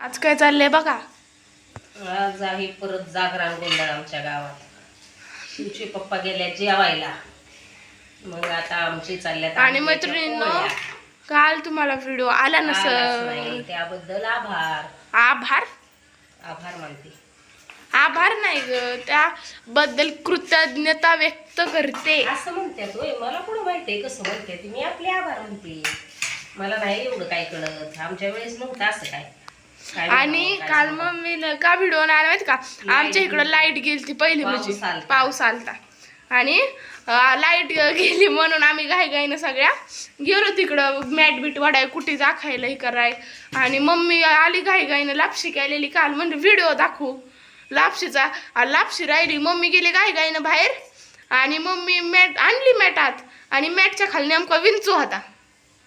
आज काय चाललंय बघा. आज आहे परत जागरण गोंधळ आमच्या गावात. शिवचे पप्पा गेल्या जेवायला. मग आता आमची चालल्यात आणि मैत्रिणींनो पोळ्या. काल तुम्हाला व्हिडिओ आला आलाच नाही, नसल त्याबद्दल आभार. आभार? आभार मानते. आभार नाही ग. त्याबद्दल कृतज्ञता व्यक्त करते. असं म्हणतात होय. मला कुठं माहितीये कसं म्हणते मी आपले आभार म्हणते मला नाही एवढं काय कळत. आमच्या वेळेस नव्हतं असं काय. आणि काल. मम्मीला का व्हिडिओ नाही आला माहिती का? आमच्या इकडं लाइट गेली ती पहिली म्हणजे. पाऊस आलता. आणि लाइट गेली म्हणून आम्ही घाई घाईनं सगळ्या गेलो तिकडं. मॅट बीट वाडाय कुठे दाखायला हे कराय. आणि मम्मी आली घाई घाईनं लापशी केलेली काल म्हणजे व्हिडिओ दाखवू. लापशीचा लापशी राहिली. मम्मी गेली घाई घाईनं बाहेर. आणि मम्मी मॅट आणली मॅटात. आणि मॅटच्या खाली नेमका विंचू होता.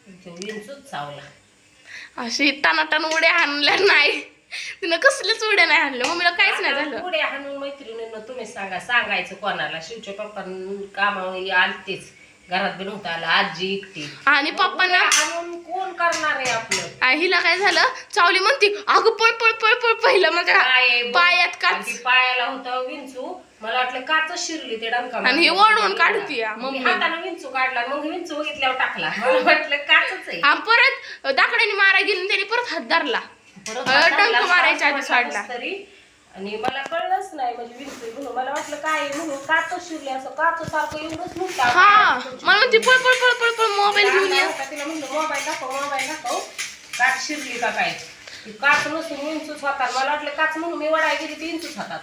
विंचूच चावला. अशी टनाटन उड्या आणल्या नाही. तिनं कसल्याच उड्या नाही आणल्या मम्मीला काहीच नाही झालं. पुढे हाणून मैत्रिणींना तुम्ही सांगा सांगायचं कोणाला? शिवच्या पप्पा कामावर आलतेच. घरात बी नव्हतं आलं आजी एकटी. आणि पप्पांना हाणून कोण करणार आहे आपलं? हिला काय झालं? चावली म्हणती अगं पळ पळ पळ पळ पहिलं माझ्या. पायात आणि ती पायाला होतं विंचू. मला वाटलं काच शिरली ते डंका आणि हे. ओढून काढतीय, मम्मी. मी हातानं विंचू काढला मग विंचू बघितल्यावर टाकला. मला वाटलं काचच आहे. आणि परत दाकड्याने मारा गेली त्याने परत हात धरला. डंक मारायच्या आधी सोडला. तरी. आणि मला कळलंच नाही म्हणजे विंचू म्हणून. मला वाटलं काय म्हणून? काच शिरली असं? काच सारखं एवढंच हा मला म्हणते पळ पळ पळ पळ पळ मोबाईल घेऊन ये. तिला म्हणलं मोबाईल दाखव मोबाईल दाखव. काच शिरली का काय? काच नसून विंचूच होतात. मला वाटलं काच म्हणून मी वडाय गेली ती विंचूच होतात.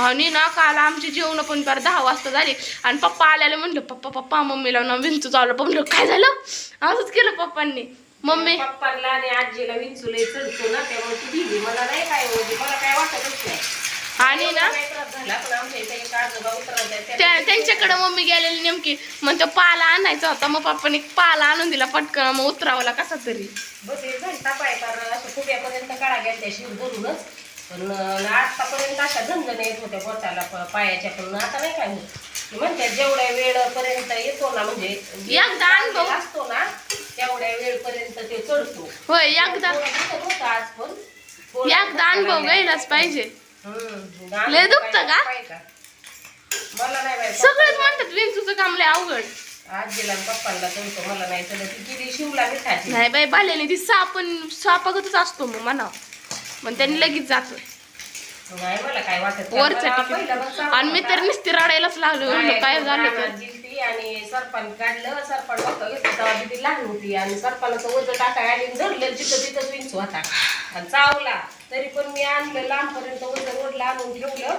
आणि ना काल आमची जेवण पण पार दहा वाजता झाली. आणि पप्पा आल्याला म्हणलं पप्पा पप्पा मम्मीला ना विंचू चावलं. पप्पा म्हणलं काय झालं? असंच केलं पप्पांनी. मम्मी पप्पांना आणि आजीला विंचुले चढतो ना त्यामुळे ती दिली मला नाही काय होती मला काय वाटतच नाही. आणि ना त्यांच्याकडे मम्मी गेलेली नेमकी. मग तो पाला आणायचा होता. मग पप्पाने पाला आणून दिला पटकन. मग उतरावला कसा तरी. पण आतापर्यंत अशा झंझण येत होत्या बोटाला प- पायाच्या. पण आता नाही काय होत ती म्हणतात जेवढ्या वेळपर्यंत येतो ना म्हणजे एकदा अनुभव. असतो ना तेवढ्या वेळपर्यंत ते चढतो. होय एकदा. होतं आज पण एकदा अनुभव. घ्यायलाच पाहिजे. लय दुखतं का? मला नाही. सगळेच म्हणतात विंचूचं काम लय अवघड. आजीला मला नाही ती शिवला बाई बाल्याने ती सापण सापागतच असतो मग म्हणा मग त्यांनी लगेच जातो. नाही मला काय वाटत पण आणि मी तर. नुसती रडायलाच लागलो म्हणलं काय झालं तर? आणि सरपण काढलं सरपण होतं घेतलं तेव्हा तिथे लहान होती. आणि सरपणाचं वजन टाकाय आणि धरलं जिथं तिथंच विंचू होता. आणि चावला. तरी पण मी आणलं लांबपर्यंत वजन रोडला आणून ठेवलं.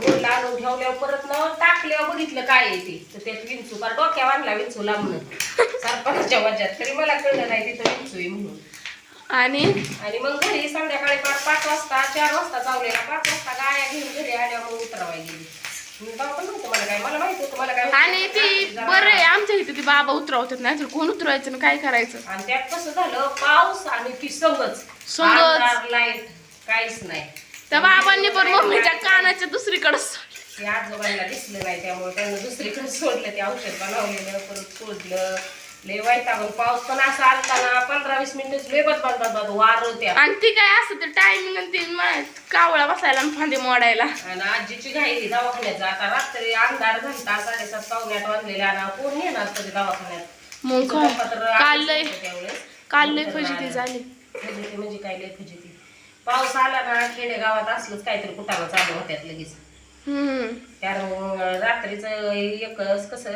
रोडला आणून ठेवल्यावर परत न टाकल्यावर बघितलं काय आहे ते. तर त्यात विंचू का डोक्यावर आणला विंचू लांबून सरपणाच्या वजात तरी मला कळलं नाही तिथं विंचू आहे म्हणून. आणि? आणि मग घरी संध्याकाळी पाच पाच वाजता चार वाजता चावलेला. पाच वाजता गाया घेऊन घरी आल्या मग उतरवाय गेली. मी तेव्हा पण नव्हतं मला काय. मला माहिती होतं मला काय आणि ती बरं आहे. आमच्या इथे ती बाबा उतरवतात नाही कोण उतरवायचं ना काय करायचं? आणि त्यात कसं झालं पाऊस आणि ती संगच संगच. लाइट काहीच नाही. त्या बाबांनी पण मम्मीच्या कानाच्या दुसरीकडे ते आजोबांना दिसलं नाही त्यामुळे त्यांना दुसरीकडे सोडलं. ते औषध बनवलेलं परत सोडलं लय वैतागून पाऊस पण असा आलता ना पंधरा वीस मिनिटच लय बदबाद बदबाद वार होत्या. आणि ती काय असं ते टायमिंग आणि ती मा- कावळा बसायला आणि फांदी मोडायला. आणि आजीची घाई दवाखान्यात जा. आता रात्री अंधार घंटा साडेसात पावणे आठ वाजलेले कोण येणार तरी दवाखान्यात? मग काय? काल लय त्यावेळेस. काल लय फजिती. झाली. फजिती म्हणजे काय लय फजिती? पाऊस आला ना खेडेगावात असलंच काहीतरी कुटाणं चालू होत्यात लगेच. कारण रात्रीच एकच कसं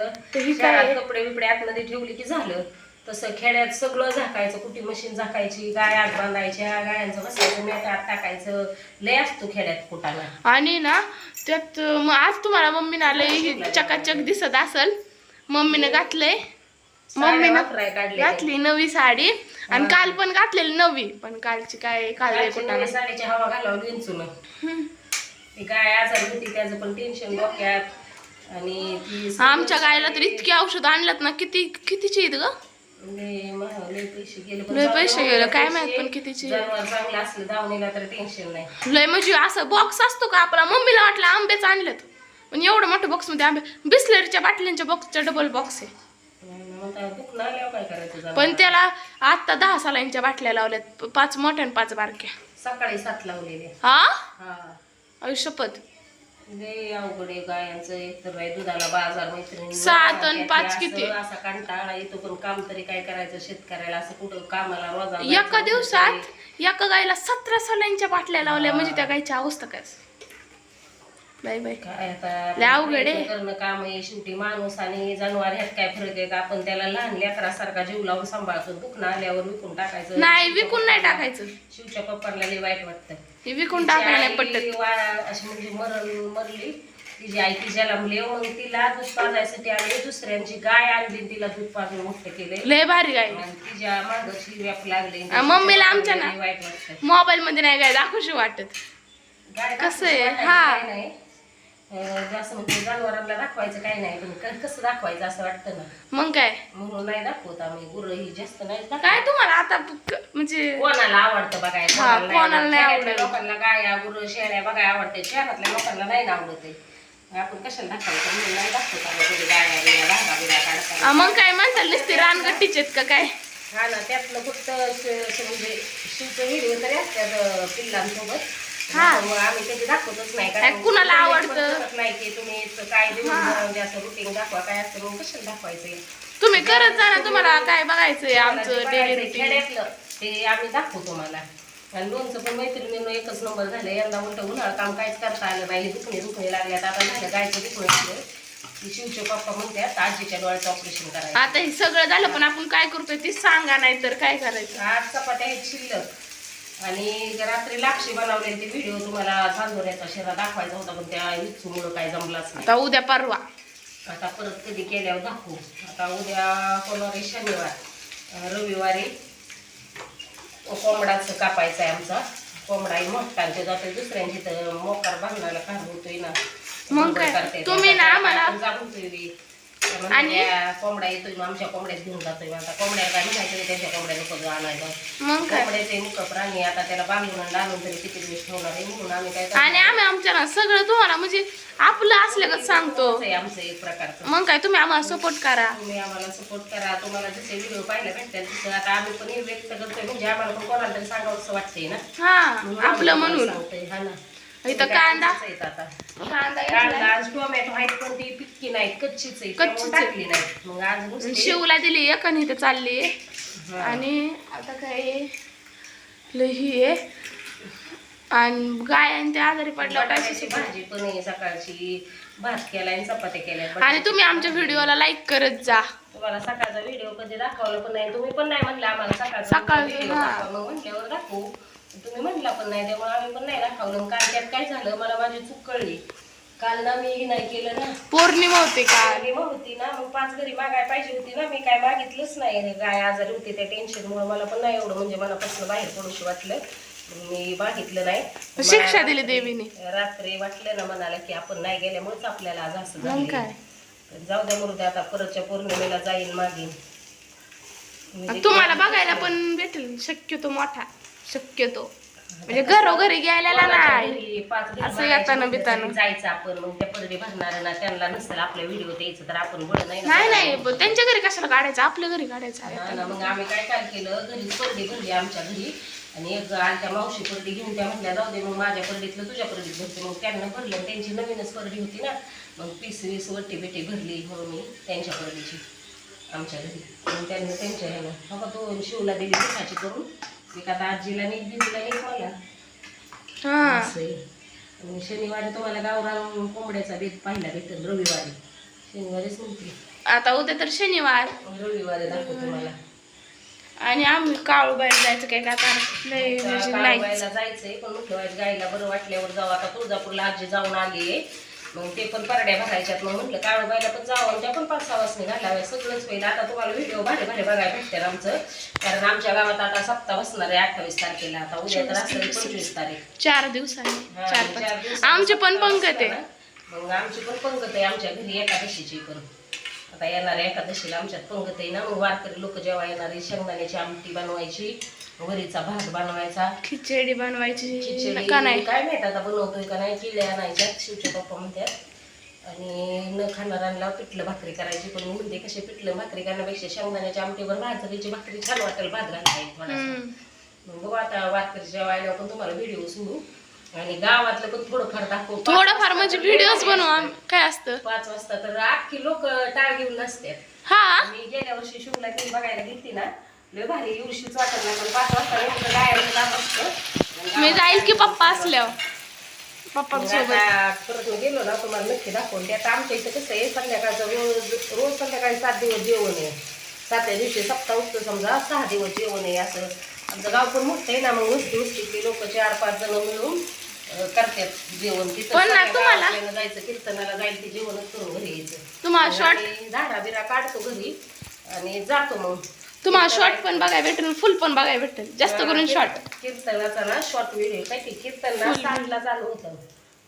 शहरात? कपडे बिपडे आतमध्ये ठेवली की झालं. तसं खेड्यात सगळं झाकायचं कुठी मशीन झाकायची गाय आत बांधायच्या गायांचं बसायचं मेट आत टाकायचं. लय असतो खेड्यात कुटाणा आणि ना त्यात मग आज तुम्हाला मम्मीनं आलंय चकाचक दिसत असल. मम्मीने घातलंय. मम्मीनं काढले घातली नवी साडी आणि काल पण घातलेली नवी पण कालची काय काल कुठं साडीची हवा घालावली विंचून ती गाय आजारी होती त्याचं पण टेन्शन डोक्यात. आणि ती आमच्या गायला तर इतकी औषध आणल्यात ना किती कितीची आहेत ग? लय महाग, लय पैसे गेले पण लय पैसे गेले, काय माहीत पण कितीचे. जनावर चांगलं असलं दावणीला तर टेन्शन नाही. लय म्हणजे असं बॉक्स असतो का आपला? मम्मीला वाटलं आंबेच आणलेत. पण एवढं मोठं बॉक्समध्ये आंबे बिस्लरीच्या बाटल्यांच्या बॉक्सचा डबल बॉक्स आहे. मग आता दुखणं आल्यावर काय करायचं जनावर? पण त्याला आता दहा सालांच्या बाटल्या लावल्यात. प- पाच मोठ्या आणि पाच बारक्या. सकाळी सात लावलेले हा? हा. आयुष्यपत लय अवघड आहे गायांचं एक तर बाई दुधाला बाजार मैत्रिणी सात त्यात पाच असं- किती? असा कंटाळा येतो पण काम तरी काय करायचं शेतकऱ्याला? असं कुठं कामाला रोजा एका दिवसात एका गायला सतरा सलांच्या बाटल्या लावल्या. म्हणजे त्या गायची अवस्था काय? असेल? Bye bye. काय आता लय अवघड आहे. करणं काम आहे. शेवटी माणूस आणि जनावर ह्यात काय फरक आहे का? आपण त्याला लहान लेकरासारखा जीव लावून सांभाळतो दुखणं आल्यावर विकून टाकायचं. नाही विकून नाही टाकायचं. शिवच्या पप्पाला लय वाईट वाटतं. हे विकून टाकायला नाही तिची आई पटत. वा- अशी म्हणजे मरण मरली. तिची आई ती जन्मली मग तिला दूध पाजायसाठी आम्ही दुसऱ्यांची गाय आणली आणि तिला दूध पाजून मोठं केले लय भारी गाय. आणि तिच्या मागची व्याप लागली आ, मम्मीला आमच्या ना- लय वाईट वाटतं. मोबाईल मध्ये नाही गाय दाखवशी वाटत. गाय कसं आहे? हा. काय नाही. म्हणजे जनावरांना दाखवायचं काय नाही पण कसं दाखवायचं असं वाटतं ना? मग काय? म्हणून नाही दाखवत आम्ही. गुरं ही जास्त नाही दाखवत. काय तुम्हाला आता म्हणजे कोणाला आवडतं बघायला हा, कोणाला कोणाला नाही खेड्यातल्या आवडत. लोकांना गाया गुरं शेळ्या बघायला आवडते. शहरातल्या लोकांना नाही आवडत. आहे आपण कशाला दाखवायचं? म्हणून नाही दाखवत आम्ही कधी गाया बिया रागा बिया काढताना. आ, मग काय? म्हणताल नुसते रानगट्टीचे आहेत का काय? हा ना त्यातलं फक्त श- श- म्हणजे शिवचं व्हिडिओ तरी असतात अं, पिल्लांसोबत. हा. मग आम्ही कधी दाखवतच नाही काय कुणाला तुम्ही आवडतं? नाही की तुम्ही इथं काय देऊन असं रुटीन दाखवा काय असतं मग कशाला दाखवायचं तुम्ही करत जा ना तुम्हाला काय बघायचंय आमचं डेली रुटीन खेड्यातलं ते आम्ही दाखवतो तुम्हाला आणि लोणचं पण मैत्रिणीनं एकच नंबर झालं यंदा उलट उन्हाळा काम काहीच करता आलं नाही दुखणे दुखणे लागल्यात आता झालं गायचं दुखणे झालं ती शिवचे पप्पा म्हणतात आजीच्या डोळ्याचं ऑपरेशन करायचं. आता हे सगळं झालं पण आपण काय करतोय ते सांगा नाही तर काय करायचं? आज चपात्या आहेत शिल्लक. आणि रात्री लाक्षी बनवलेली ते व्हिडिओ तुम्हाला चांदोऱ्याचा शिरा दाखवायचा होता पण त्या इच्छूमुळं काय जमलाच नाही. आता उद्या परवा. आता परत कधी केल्यावर दाखवू. आता उद्या कोणावर शनिवार रविवारी कोंबडाचं कापायचं आहे आमचा. कोंबडा आहे मोठा ते जाते दुसऱ्यांची तर मोकार बांधण्याला कार होतोय ना. मग काय? करते. तुम्ही ना आम्हाला- म्हणल्या, आणि- कोंबडा येतोय आमच्या कोंबड्यात घेऊन जातोय आता. कोंबड्या काय म्हणायचं नाही, त्यांच्या कोंबड्या नको आणायचं मग कोंबड्याचे मुख प्राणी आता त्याला बांधून डालून तरी किती दिवस ठेवणार आहे म्हणून आम्ही काय? आणि आम्ही आमच्या सगळं तुम्हाला म्हणजे आपलं असल्यागत सांगतो. आमचं एक प्रकारचं. मग काय तुम्ही आम्हाला सपोर्ट करा. तुम्ही आम्हाला सपोर्ट करा. तुम्हाला जसे व्हिडिओ पाहायला भेटतात तसं. आता आम्ही पण व्यक्त करतोय म्हणजे आम्हाला पण कोणाला तरी सांगावं असं वाटतंय ना. हा आपलं म्हणून. सांगतोय, हा ना. इथं कांदा. आता. कांदा कांदा घेतलाय. आज टोमॅटो आहेत पण ती पिक्की नाहीत कच्चीच आहे कच्चीच त्यामुळे आहे. टाकली नाही मग आज नुसती- शिवला दिली एक आणि इथं चालली. आणि आता काय लही आहे आणि गाय आणि ते आजारी पडल्यावर काय बटाट्याची. भाजी पण आहे. सकाळची भात केलाय आणि चपात्या केल्या आणि तुम्ही आमच्या व्हिडिओला लाईक करत जा. तुम्हाला सकाळचा व्हिडिओ कधी दाखवला पण नाही. तुम्ही पण नाही म्हणले आम्हाला सकाळचा सकाळचं, व्हिडिओ हा. दाखवा. मग म्हटल्यावर दाखवू. तुम्ही म्हणला पण नाही त्यामुळे आम्ही पण नाही दाखवलं काल त्यात काय झालं? मला माझी चूक कळली. काल ना मी नाही केलं ना. पौर्णिमा होते काल. पौर्णिमा होती ना. मग पाच घरी मागाय पाहिजे होती ना. मी काय मागितलंच नाही. गाय आजारी होती त्या टेन्शनमुळे मला पण नाही एवढं म्हणजे मनापासून बाहेर पडूशी वाटलं. मग मी मागितलं नाही. शिक्षा दिली देवीने. रात्री वाटलं ना मनाला की आपण नाही गेल्यामुळेच आपल्याला आज असं मग झालंय. काय? तर जाऊ द्या मुरुद्या आता परतच्या पौर्णिमेला जाईन मागीन म्हणजे तुम्हाला बघायला पण भेटेल. शक्यतो मोठा. शक्यतो. म्हणजे घरोघरी गेलेला नाही. असं येताना बिताना. जायचं आपण मग त्या परडी भरणार ना त्यांना नसेल आपला व्हिडिओ द्यायचं तर आपण बळ नाही नाही नाही त्यांच्या घरी कशाला काढायचं? आपल्या घरी काढायचं. हा मग आम्ही काय काय केलं? घरी परडी भरली आमच्या घरी. आणि एक आलत्या मावशी परडी घेऊन त्या म्हटल्या जाऊ दे मग माझ्या परडीतलं तुझ्या परडीत भरते. मग त्यांना भरलं त्यांची नवीनच परडी होती ना. मग पीस वीस वट्टी बिटी भरली म्हणून मी त्यांच्या परडीची आमच्या घरी. मग त्यांनी त्यांच्या ह्यानं बघा दोन शिवला दिली पिठाची करून. एक आता आजीला नीट दिदीला नीट मला असं आहे. आणि शनिवारी तुम्हाला गावरान कोंबड्याचा बेत पाहिला भेटेल रविवारी. शनिवारीच म्हणते. आता उद्या तर शनिवार. रविवारी दाखवतो तुम्हाला. आणि आम्ही काळूबाईला जायचं काय का आता? लय म्हणजे नाही. काळवायला जायचंय पण वाईट गायला बरं वाटल्यावर जाऊ. आता तुळजापूरला आजी जाऊन आली मग ते पण परड्या भरायच्यात. मग म्हटलं काळूबाईला पण वाजता घालाव्या सगळंच पहिलं आता तुम्हाला व्हिडिओ भारी भारी बघायला भेटतात आमचं. कारण आमच्या गावात आता सप्ताह बसणार आहे अठ्ठावीस तारखेला. आता उद्या तर असं पंचवीस तारीख. चार दिवसांनी. चार पाच. आमचे पण पंगत आहे. मग आमची पण पंगत आहे. आमच्या घरी एकादशीची पण. आता येणाऱ्या एकादशीला. आमच्यात पंगत आहे ना. मग वारकरी लोक जेव्हा येणारी शेंगदाण्याची आमटी बनवायची वरीचा भात बनवायचा. खिचडी बनवायची. खिचडी का नाही? काय माहीत आता बनवतोय का नाही किळ्या आणायच्या शिवच्या पप्पा म्हणतात आणि न खाणाऱ्यांना पिठलं भाकरी करायची पण मी म्हणते कसे पिठलं भाकरी करण्यापेक्षा शेंगदाण्याच्या आमटीवर भाजरीची भाकरी छान वाटेल थोडासा हम्म. मग बघू आता वाटकरच्या वायला पण तुम्हाला व्हिडिओ सोडू आणि गावातलं पण थोडंफार दाखवू. थोडंफार म्हणजे व्हिडिओज लय बनवू. काय असतं. पाच वाजता तर अख्खी लोक टाळ घेऊन नसतात हा? मी गेल्या वर्षी शिवला ती बघायला गेली ना. लय भारी एवढीशीच वाटत नाही पण पाच वाजता गायला असतं. मी जाईल की पप्पा असल्यावर. परत गेलो ना तुम्हाला नक्की दाखवून ते आता आमच्या इथं कसं आहे संध्याकाळचं रोज रोज संध्याकाळी सात दिवस जेवण आहे. सातव्या दिवशी सप्ताह उठतो समजा सहा दिवस जेवण आहे असं. आमचं गाव पण मोठं आहे ना मग लोक चार पाच जण मिळून करतात जेवण. तिथं पण ना सगळ्या तुम्हाला- गावातल्यानं जायचं कीर्तनाला जाईल ते जेवणच करून घरी यायचं. तुम्हाला शॉर्ट झाडा बिरा काढतो घरी आणि जातो मग. तुम्हाला शॉर्ट पण बघायला भेटेल फुल पण बघायला भेटेल. जास्त करून शॉर्ट कीर्तनाचा ना शॉर्ट व्हिडिओ काय ते कीर्तन ना सातला चालू होतं.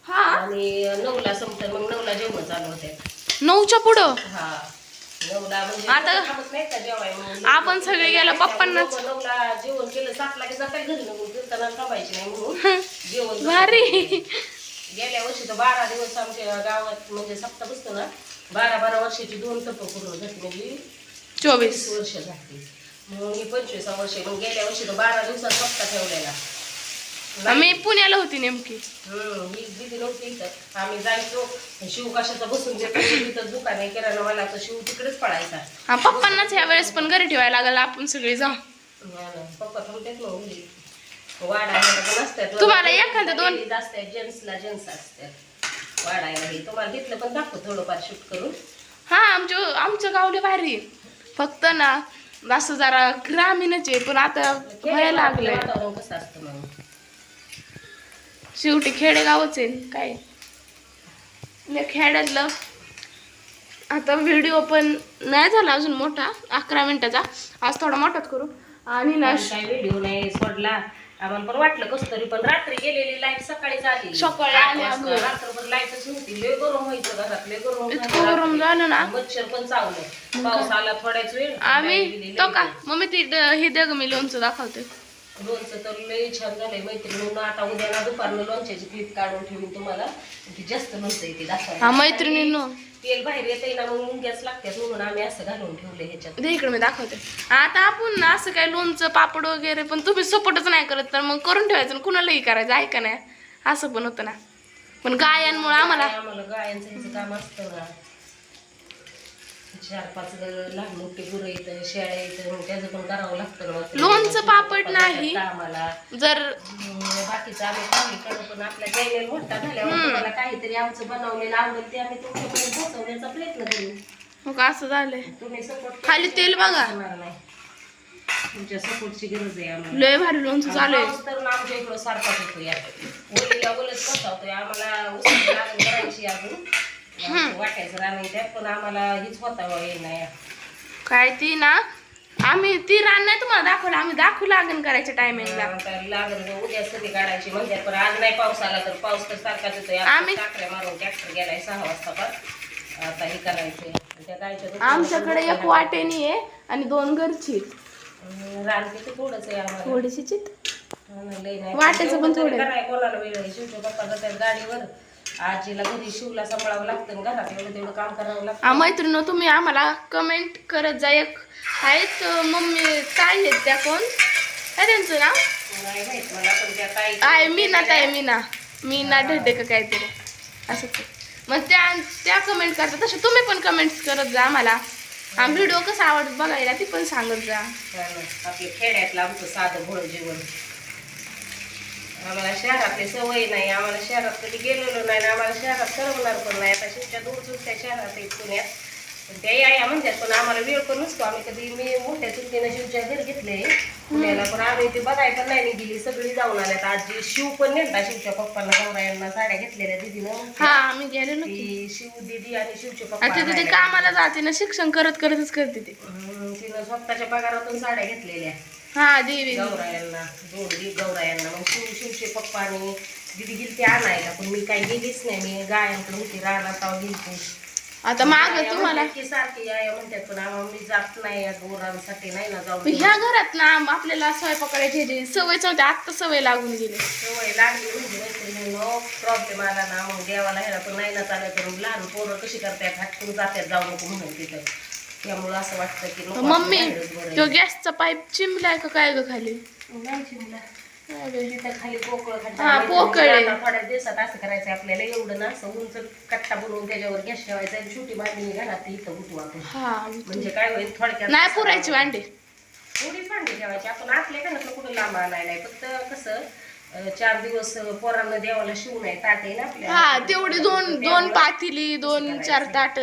हा? आणि नऊला संपतं मग नऊला जेवण चालू होते. नऊच्या पुढं? हा. नऊला म्हणजे आता थांबत नाही का म्हणून. आपण सगळे गेलो पप्पांनाच. लोकं नऊला जेवण केलं सातला की जाता घरी निघून कीर्तनाला थांबायचे नाही म्हणून जेवण भारी. गेल्या वर्षी तर बारा दिवस आमच्या गावात म्हणजे सप्ताह बसतो ना बारा बारा वर्षाची दोन टप्प पूर्ण झाली. म्हणजे चोवीस. वीस वर्ष झाली. म्हणून ही पंचवीसा वर्ष मग गेल्या वर्षी तर बारा दिवसात सप्ताह ठेवलेला. मी पुण्याला होती नेमकी. हम्म, ही दिदी नव्हती इथं. आम्ही जायचो. शिव कशाचा बसून तिथं दुकान आहे किराणा तर शिव तिकडेच पडायचा हा पप्पांनाच ह्या वेळेस पण घरी ठेवायला लागलं आपण सगळे जाऊ. पप्पा थांबतात मग घरी वाढायला पण असतात. तुम्हाला एखादं दोन- असतात जेंट्सला जेंट्स असतात. वाढायला हे तुम्हाला तिथलं पण दाखव थोडंफार शूट करून. हा आमच्या आमचं गावले भारी. फक्त ना असं जरा ग्रामीणच आहे पण आता व्हायला लागलंय. शेवटी खेडेगावच आहे काय? लय खेड्यातलं. आता व्हिडिओ पण नाही झाला अजून मोठा अकरा मिनिटाचा. आज थोडा मोठाच करू. आणि ना व्हिडिओ नाही सोडला. आम्हाला पण वाटलं कसं तरी पण रात्री गेलेली लाइट सकाळी झाली सकाळी आली. रात्रभर लाईटच नव्हती लय गरम व्हायचं घरात लय गरम इतकं झालं गरम रात्री. झालं ना मच्छर पण चावलं पाऊस आला थोड्याच वेळ आम्ही तो का मम्मी ती ड- हे दग मी लोणचं दाखवते. लोणचं तर लय छान झालंय मैत्रिणीनं आता उद्या ना दुपारनं लोणच्याची क्लिप काढून ठेवून तुम्हाला. ती जास्त लोणचं येते हा दाखवायला मैत्रिणींनो तेल बाहेर येते ना मग मुंग्याच लागतात म्हणून आम्ही असं घालून ठेवलं ह्याच्यात. दे इकडे मी दाखवते. आता आपण ना असं काय लोणचं पापड वगैरे पण तुम्ही सपोर्टच नाही करत तर मग करून ठेवायचं आणि कुणालाही करायचं ऐका नाही? असं पण होतं ना. पण गायांमुळे आम्हाला आम्हाला गायांचं काम असतं ना. चार पाच लहान मोठी गुरं येतं शेळ्या येतं मग त्याचं पण करावं लागतं ना लोणचं पापड नाही. आम्हाला जर बाकीचं आम्ही करू पण आपल्या चॅनेल मोठा झाल्यावर तुम्हाला काहीतरी आमचं बनवलेलं आवडेल ते आम्ही तुमच्यापर्यंत पोहोचवण्याचा प्रयत्न करू. हो का? असं झालंय. तुम्ही सपोर्ट खाली तेल बघा. तुमच्या सपोर्टची गरज आहे आम्हाला. लय भारी लोणचं चालू आहे तर आमच्या इकडं सारखाच होतो या ओलीला ओलच बसावतोय आम्हाला उसाची लागण करायची अजून. वाटायचं राणी त्यात पण आम्हाला हीच होता बा नाही. काय ती ना आम्ही ती रान नाही तुम्हाला दाखवलं आम्ही दाखवू लागण करायच्या टायमिंगला लागण उद्या सगळी काढायची पण आज नाही पाऊस आला तर पाऊस तर सारखाच येतोय. आम्ही- टाकल्या मारून ट्रॅक्टर गेलाय सहा वाजता पण. आता हे करायचंय. आमच्याकडे एक वाटेनी आहे आणि दोन घरची. हम्म, रान किती थोडंच आहे आम्हाला. थोडीशी चित. वाटायचं पण थोडं. कराय कोणाला वेळ आहे शिवच्या पप्पा जातात गाडीवर. आजीला घरी शिवला सांभाळावं लागतं घरात एवढं तेवढं काम करावं लागतं. मैत्रिणी तुम्ही आम्हाला कमेंट करत जा. एक आहेत मम्मी काय आहेत त्या कोण? काय त्यांचं नाव? नाही माहीत मला पण त्या ताई आहे मीना ताई मीना. मीना ढेडे का काहीतरी. असं ते. मग त्या त्या कमेंट करतात. तसे तुम्ही पण कमेंट्स करत जा आम्हाला. हा व्हिडिओ कसा आवडत बघायला ती पण सांगत जा. आपल्या खेड्यातलं आमचं साधं भोळ जीवन आम्हाला शहरातली सवय नाही आम्हाला शहरात कधी गेलेलो नाही आम्हाला शहरात करवणार पण नाही. आता शिवच्या दूर दूरच्या शहरात आहेत पुण्यात. पण त्या या म्हणतात पण आम्हाला वेळ पण नसतो. आम्ही कधी मी मोठ्या चुकीनं शिवच्या घर घेतले पुण्याला पण आम्ही ते बघाय पण नाही गेली. सगळी जाऊन आल्यात. आजी शिव पण नेलता शिवच्या पप्पांना. गौरायांना साड्या घेतलेल्या दिदीनं. हा आम्ही गेलेलो की ती शिव दिदी आणि शिवचे पप्पा आता राहायला कामाला जाते ना शिक्षण करत करतच करते ते. हम्म, तिनं स्वतःच्या पगारातून साड्या घेतलेल्या. हा देवी. गौरायांना जोडी गौरायांना मग शिव शिवचे पप्पा आणि दिदी गेली आणायला पण मी काही गेलीच नाही. मी गायांकडे होती रानात गेली आता माग तुम्हाला. सारखी या म्हणतात पण आम्हाला मी जात नाही या गोरांसाठी नाही ना जाऊन पण ह्या घरात ना आपल्याला स्वयंपाक करायची ह्याची सवयच नव्हती आत्ता सवय लागून गेली. सवय लागली म्हणजे प्रॉब्लेम आला ना. मग देवाला ह्याला पण नाही ना चालत तर लहान पोरं कशी करतात? हटकून जातात जाऊ नको म्हणून तिथं. त्यामुळं असं वाटतं की नको, मम्मी बाहेरच बरं आहे. तो गॅसचा पाईप चिमलाय का काय ग खाली? नाही चिमला. तिथं खाली पोकळ हा, पोकळ आहे. थोड्या दिवसात असं करायचं आपल्याला. एवढं ना असं उंच कट्टा बनवून त्याच्यावर गॅस ठेवायचा आणि छोटी भांडी घाला ती इथं उठू आपण. हा म्हणजे काय होईल थोडक्यात नाही पुरायची वांडे थोडीच भांडी ठेवायची. आपण आपल्या घरातलं कुठं लांब आणायला नाही फक्त कसं अं, चार दिवस पोरांना देवाला शिवून आहे ताट आहे ना आपल्या. हा तेवढी दोन दोन पातेली दोन चार ताट.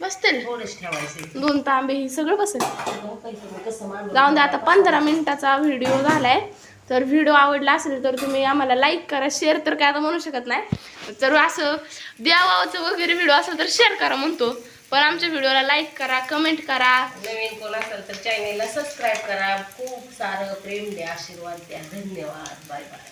बसतील. थोडंच ठेवायचं. दोन तांबे ही सगळं बसेल. कसं जाऊन दे आता पंधरा मिनिटाचा व्हिडिओ झालाय. तर व्हिडिओ आवडला असेल तर तुम्ही आम्हाला लाईक करा शेअर तर काय आता म्हणू शकत नाही. तर असं देवाचं वगैरे व्हिडिओ असेल तर शेअर करा म्हणतो. पण आमच्या व्हिडिओला लाईक करा कमेंट करा. नवीन कोण असेल तर चॅनेलला सबस्क्राईब करा. खूप सारं प्रेम द्या आशीर्वाद द्या. धन्यवाद. Bye bye